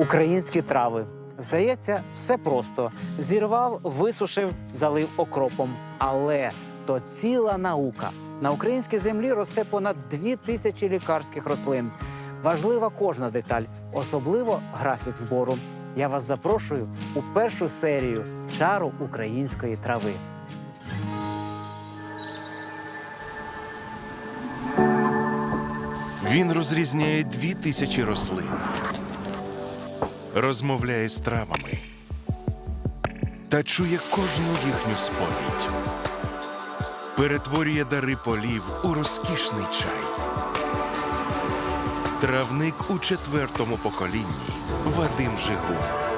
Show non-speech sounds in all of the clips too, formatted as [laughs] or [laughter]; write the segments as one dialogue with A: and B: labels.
A: Українські трави. Здається, все просто. Зірвав, висушив, залив окропом. Але то ціла наука. На українській землі росте понад дві тисячі лікарських рослин. Важлива кожна деталь, особливо графік збору. Я вас запрошую у першу серію чару української трави.
B: Він розрізняє дві тисячі рослин, розмовляє з травами та чує кожну їхню сповідь. Перетворює дари полів у розкішний чай. Травник у четвертому поколінні Вадим Жигун.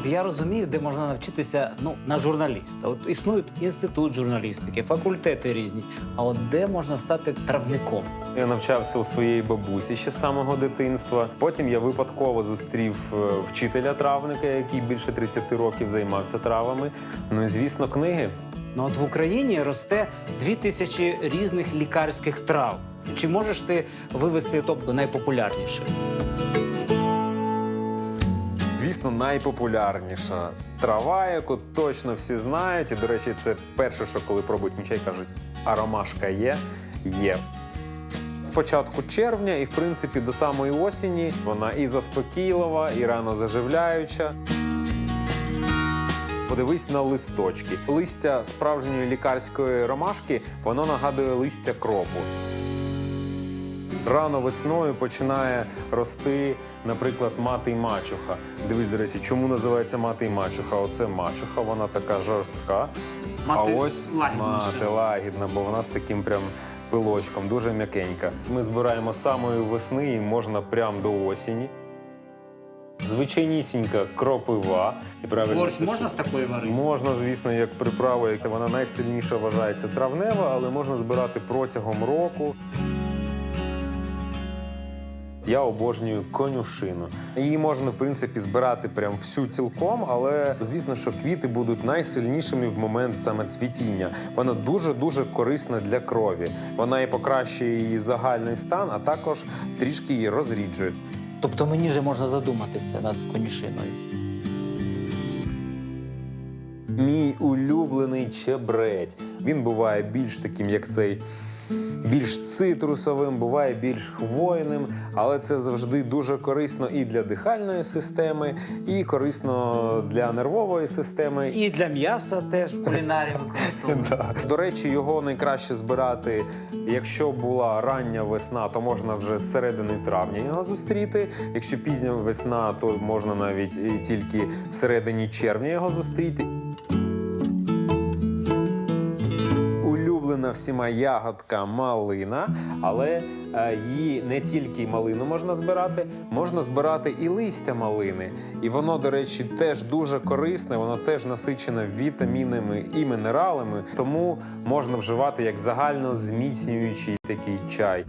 A: От я розумію, де можна навчитися ну, на журналіста. От існують інститут журналістики, факультети різні. А от де можна стати травником?
C: Я навчався у своєї бабусі ще з самого дитинства. Потім я випадково зустрів е, вчителя травника, який більше 30 років займався травами. Ну і звісно, книги.
A: Ну от в Україні росте дві тисячі різних лікарських трав. Чи можеш ти вивести топ найпопулярніших?
C: Звісно, найпопулярніша трава, яку точно всі знають. І, до речі, це перше, що коли пробують мій кажуть, а ромашка є? Є. З початку червня і, в принципі, до самої осені вона і заспокійлива, і рано заживляюча. Подивись на листочки. Листя справжньої лікарської ромашки воно нагадує листя кропу. Рано весною починає рости, наприклад, мати й мачуха. Дивись, до речі, чому називається мати й мачуха? Оце мачуха, вона така жорстка.
A: Мати
C: а ось
A: лагідніша.
C: мати лагідна, бо вона з таким прям пилочком, дуже м'якенька. Ми збираємо самої весни і можна прям до осені. Звичайнісінька кропива. І правильно
A: Борщ можна з такої варити?
C: Можна, звісно, як приправа, як вона найсильніше вважається травнева, але можна збирати протягом року. Я обожнюю конюшину. Її можна, в принципі, збирати прям всю цілком, але звісно, що квіти будуть найсильнішими в момент саме цвітіння. Вона дуже-дуже корисна для крові. Вона і покращує її загальний стан, а також трішки її розріджує.
A: Тобто мені вже можна задуматися над конюшиною.
C: Мій улюблений чебрець. Він буває більш таким, як цей. Більш цитрусовим, буває більш хвойним, але це завжди дуже корисно і для дихальної системи, і корисно для нервової системи.
A: І для м'яса теж кулінарі [laughs] використовують.
C: До речі, його найкраще збирати, якщо була рання весна, то можна вже з середини травня його зустріти. Якщо пізня весна, то можна навіть тільки в середині червня його зустріти. Всіма ягодка малина, але е, її не тільки малину можна збирати, можна збирати і листя малини. І воно, до речі, теж дуже корисне, воно теж насичене вітамінами і мінералами, тому можна вживати як загально зміцнюючий такий чай.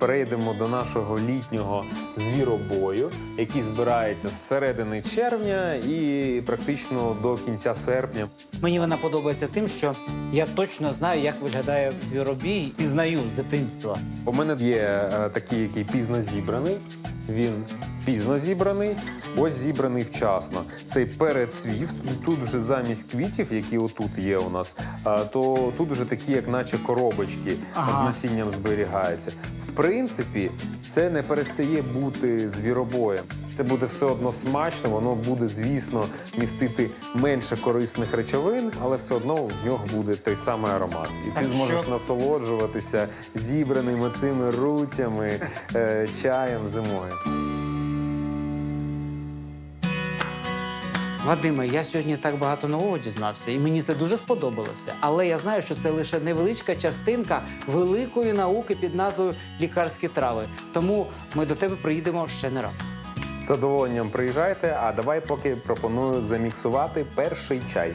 C: Перейдемо до нашого літнього звіробою, який збирається з середини червня і практично до кінця серпня.
A: Мені вона подобається тим, що я точно знаю, як виглядає звіробій, пізнаю з дитинства.
C: У мене є е, такий, який пізно зібраний. Він пізно зібраний, ось зібраний вчасно. Цей перецвів, тут вже замість квітів, які отут є у нас, то тут вже такі, як наче коробочки
A: Ага.
C: з насінням зберігаються. В принципі, це не перестає бути звіробоєм. Це буде все одно смачно, воно буде, звісно, містити менше корисних речовин, але все одно в нього буде той самий аромат. І ти зможеш
A: що-
C: насолоджуватися зібраними цими руцями е, чаєм зимою.
A: Вадиме, я сьогодні так багато нового дізнався, і мені це дуже сподобалося. Але я знаю, що це лише невеличка частинка великої науки під назвою лікарські трави. Тому ми до тебе приїдемо ще не раз.
C: Задоволенням приїжджайте, а давай поки пропоную заміксувати перший чай.